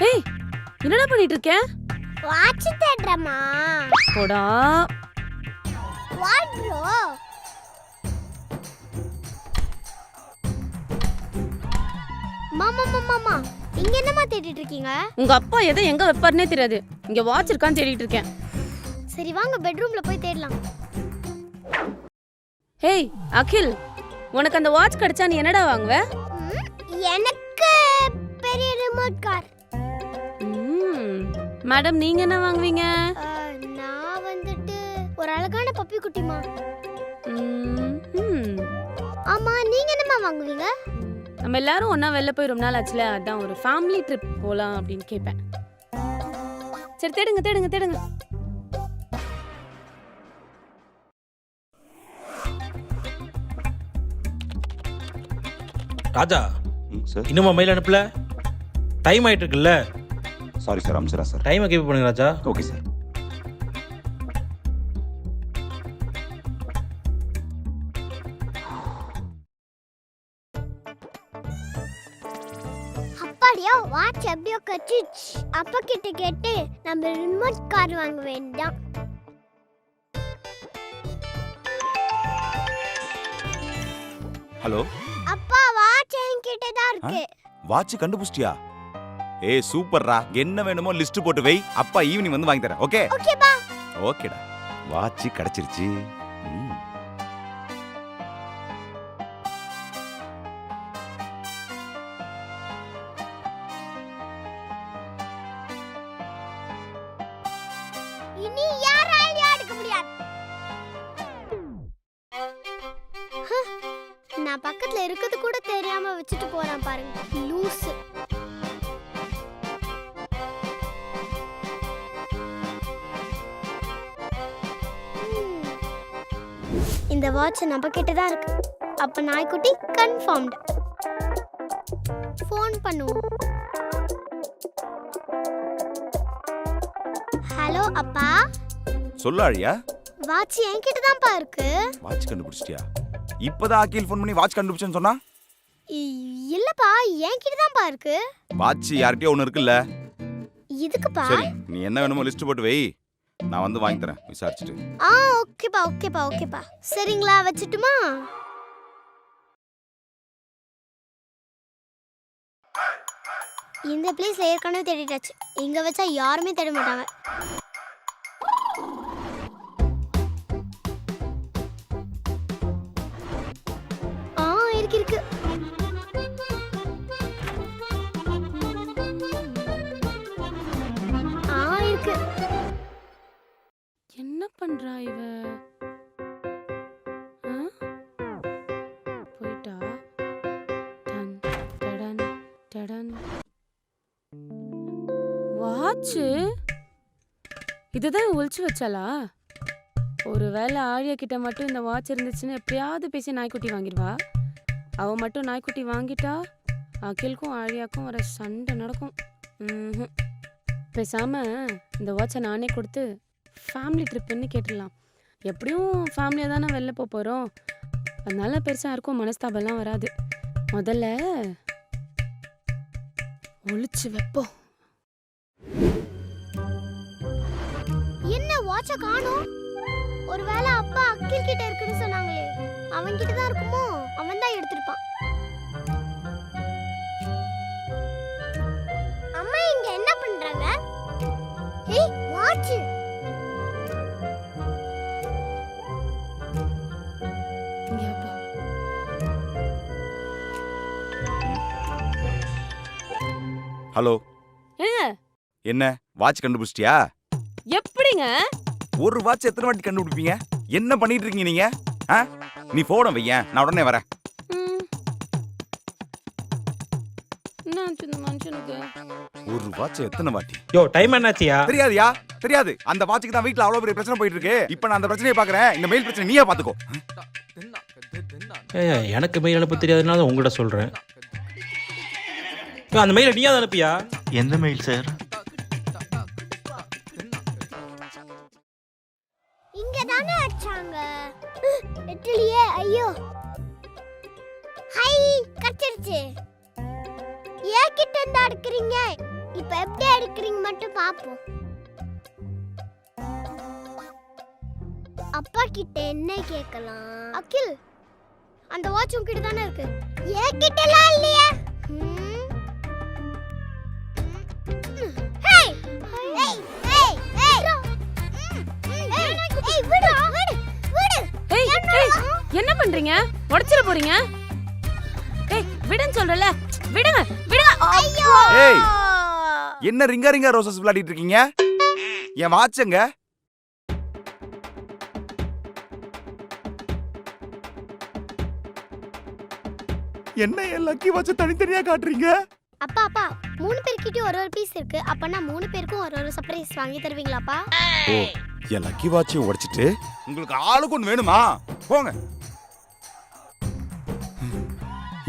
ஏய் என்னடா பண்ணிட்டு இருக்க வாட்ச் தேடுறமா போடா வாட் ப்ரோ மாமா மாமா மாமா இங்க என்னமா தேடிட்டு இருக்கீங்க உங்க அப்பா எதை எங்க வைப்பாருனே தெரியாது. இங்க வாட்ச் இருக்கான்னு தேடிட்டு இருக்கேன் சரி வாங்க பெட்ரூம்ல போய் தேடலாம். ஹேய் அகில் உனக்கு அந்த வாட்ச் கிடைச்சா நீ என்னடா வாங்குவ? எனக்கு பெரிய ரிமோட் கார் மேடம் நீங்க என்ன வாங்குவீங்க? நான் வந்துட்டு ஒரு அழகான பப்பி குட்டிமா. ஆமா நீங்க என்னமா வாங்குவீங்க? நம்ம எல்லாரும் ஒண்ணா வெளில போய் ரொம்ப நாள் ஆச்சுல அதான் ஒரு ஃபேமிலி ட்ரிப் போலாம் அப்படின்னு கேட்பேன் சரி தேடுங்க தேடுங்க தேடுங்க. ராஜா சார். இன்னுமா மெயில் அனுப்பல? டைம் ஆயிட்டு இருக்குல்ல. சாரி சார் அமிச்சிடா சார் டைமை கீப் பண்ணுங்க ராஜா. ஓகே சார் அப்பாடியா வாட்ச் எப்படியோ கச்சிச்சு அப்பா கிட்ட கேட்டு நம்ம ரிமோட் கார் வாங்க வேண்டாம் ஹலோ அப்பா வாட்ச் என்கிட்ட தான் இருக்கு வாட்ச் கண்டுபிடிச்சிட்டியா? ஏய் சூப்பர்ரா. என்ன வேணுமோ லிஸ்ட் போட்டு வை. அப்பா ஈவினிங் வந்து வாங்கி தரேன். ஓகே ஓகேப்பா ஓகேடா வாட்ச் கிடைச்சிருச்சு. இனி யாராலையும் முடியாது. நான் பக்கத்துல இருக்கிறது கூட தெரியாம வச்சுட்டு போறேன் பாருங்க. லூசு இந்த வாட்ச் நம்ம கிட்ட தான் இருக்கு. அப்ப நாய்க்குட்டி கன்ஃபார்ம்டு ஃபோன் பண்ணுவோம். ஹலோ அப்பா. சொல்லு அழியா வாட்ச் என்கிட்ட தான்ப்பா இருக்கு. வாட்ச் கண்டுபிடிச்சிட்டியா? இப்பதான் அகில் ஃபோன் பண்ணி வாட்ச் கண்டுபிடிச்சேன்னு சொன்னா? இல்லப்பா என்கிட்ட தான்ப்பா இருக்கு. வாட்ச் யார்கிட்டயோ ஒன்று இருக்குல்ல. இதுக்குப்பா. சரி நீ என்ன வேணுமோ லிஸ்ட் போட்டு வை. நான் வந்து வாங்கி தரேன் விசாரிச்சுட்டு. ஆ ஓகேப்பா ஓகேப்பா ஓகேப்பா சரிங்களா வச்சுட்டுமா? இந்த பிளேஸ்ல ஏற்கனவே தேடிட்டாச்சு. இங்க வச்சா யாருமே தேட மாட்டாங்க. ஆ இருக்கு இருக்கு. என்ன பண்றா இவ? போயிட்டா? டன், டடன், டடன். வாட்சு? இதுதான் ஒழிச்சு வச்சாளா? ஒருவேளை ஆழியா கிட்ட மட்டும் இந்த வாட்ச் இருந்துச்சுன்னு எப்படியாவது பேசி நாய்க்குட்டி வாங்கிடுவா? அவ மட்டும் நாய்க்குட்டி வாங்கிட்டா அகிலுக்கும் ஆழியாக்கும் வர சண்டை நடக்கும். பேசாம இந்த வாட்சை நானே கொடுத்து ஃபேமிலி ட்ரிப்புன்னு கேட்டுடலாம். எப்படியும் ஃபேமிலியாக தானே வெளில போக போகிறோம் அதனால பெருசாக யாருக்கும் மனஸ்தாபம்லாம் வராது. முதல்ல ஒழிச்சு வைப்போம். என்ன வாட்ச காணோம்? ஒருவேளை அப்பா அக்கில் கிட்ட இருக்குன்னு சொன்னாங்களே. அவன் கிட்ட தான் இருக்குமோ? அவன் தான் எடுத்திருப்பான். அம்மா இங்க என்ன பண்றாங்க? ஏய் வாட்ச் ஹலோ. என்ன? வாட்ச் கண்டுபிடிச்சிட்டியா? எப்படிங்க? ஒரு வாட்ச் எத்தனை வாட்டி கண்டுபிடிப்பீங்க? என்ன பண்ணிட்டு இருக்கீங்க நீங்க? ஆ? நீ போன வையேன் நான் உடனே வரேன். ஒரு வாட்ச் எத்தனை வாட்டி? யோ டைம் என்னாச்சியா? தெரியாதுயா? தெரியாது. அந்த வாட்சுக்கு தான் வீட்ல அவ்வளவு பெரிய பிரச்சனை போயிட்டு இருக்கு. இப்போ நான் அந்த பிரச்சனையை பாக்குறேன். இந்த மெயில் பிரச்சனை நீயே பாத்துக்கோ. ஏய், எனக்கு மெயில் அனுப்ப தெரியாதுனால தான் உங்கள்கிட்ட சொல்கிறேன் அந்த மெயிலை நீயா அனுப்பியா? எந்த மெயில் சார் இங்க தானே அடிச்சாங்க. எட்டலையே ஐயோ. ஹை கச்சிருச்சு ஏன் கிட்ட இருந்து அடுக்குறீங்க? இப்ப எப்படி எடுக்கிறீங்க மட்டும் பாப்போம். அப்பா கிட்ட என்ன கேட்கலாம்? அகில் அந்த வாட்ச் உன்கிட்ட தானே இருக்கு. என்கிட்டலாம் இல்லையே? ம். ஹேய் என்ன பண்றீங்க? உடைச்சிட போறீங்க? ஏய் விடுன்னு சொல்றல விடுங்க விடுங்க. ஐயோ! ஏய் என்ன ரிங்கா ரிங்கா ரோசஸ் விளையாடிட்டு இருக்கீங்க? என் வாட்சங்க என்ன என் லக்கி வாட்ச தனித்தனியா காட்டுறீங்க? அப்பா அப்பா மூணு பேர்கிட்டயும் ஒரு ஒரு பீஸ் இருக்கு. அப்பனா மூணு பேருக்கும் ஒரு ஒரு சர்ப்ரைஸ் வாங்கி தருவீங்களாப்பா? ஓ என் லக்கி வாட்சையும் உடைச்சிட்டு உங்களுக்கு ஆளுக்கு ஒன்று வேணுமா? போங்க.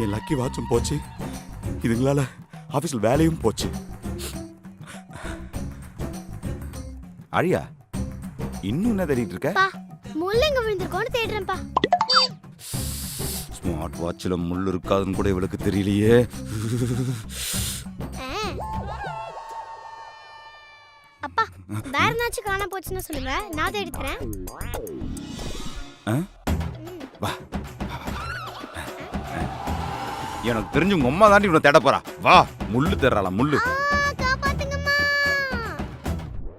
என் லக்கி வாட்சும் போச்சு. இதுங்களால ஆபீஸ்ல வேலையும் போச்சு. அழியா இன்னும் என்ன தேடிட்டு இருக்க? முள்ளங்க விழுந்திருக்கோன்னு தேடுறேன்ப்பா. ஸ்மார்ட் வாட்சில் முள் இருக்காதுன்னு கூட இவளுக்கு தெரியலையே. அப்பா வேற ஏதாச்சும் காண போச்சுன்னு சொல்லுங்க. நான் தரேன் ஆ? வா எனக்கு தெரிஞ்சு உங்க அம்மா தாண்டி இவனை தேட போறா. வா முள்ளு தேடுறாளா முள்ளு.